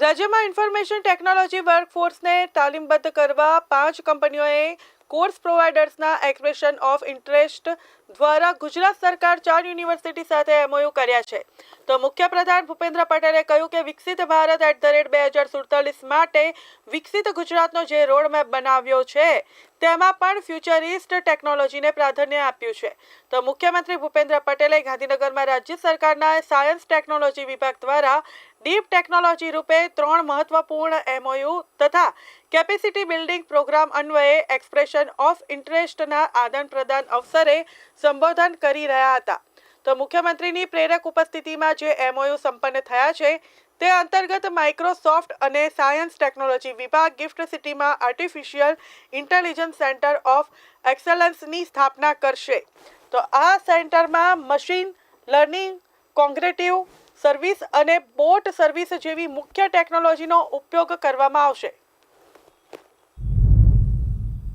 રાજ્યમાં information technology વર્કફોર્સને તાલીમબદ્ધ કરવા પાંચ કંપનીઓએ કોર્સ પ્રોવાઇડર્સના એક્સપ્રેશન ઓફ ઇન્ટરેસ્ટ દ્વારા ગુજરાત સરકાર ચાર યુનિવર્સિટી સાથે એમઓયુ કર્યા છે. તો મુખ્યપ્રધાન ભૂપેન્દ્ર પટેલે કહ્યું કે વિકસિત ભારત એટ ધ રેટ બે હજાર સુડતાલીસ માટે વિકસિત ગુજરાતનો જે રોડમેપ બનાવ્યો છે, તેમાં પણ ફ્યુચરિસ્ટ ટેકનોલોજીને પ્રાધાન્ય આપ્યું છે. તો મુખ્યમંત્રી ભૂપેન્દ્ર પટેલે ગાંધીનગરમાં રાજ્ય સરકારના સાયન્સ ટેકનોલોજી વિભાગ દ્વારા ડીપ ટેકનોલોજી રૂપે ત્રણ મહત્વપૂર્ણ એમઓયુ તથા કેપેસિટી બિલ્ડિંગ પ્રોગ્રામ અન્વયે એક્સપ્રેશન ઓફ ઇન્ટરેસ્ટના આદાન પ્રદાન અવસરે સંબોધન કરી રહ્યા હતા. તો મુખ્યમંત્રીની પ્રેરક ઉપસ્થિતિમાં જે એમઓયુ સંપન્ન થયા છે, તે અંતર્ગત માઇક્રોસોફ્ટ અને સાયન્સ ટેકનોલોજી વિભાગ ગિફ્ટ સિટીમાં આર્ટિફિશિયલ ઇન્ટેલિજન્સ સેન્ટર ઓફ એક્સલન્સની સ્થાપના કરશે. તો આ સેન્ટરમાં મશીન લર્નિંગ, કોંગ્રેટિવ સર્વિસ અને બોટ સર્વિસ જેવી મુખ્ય ટેકનોલોજીનો ઉપયોગ કરવામાં આવશે.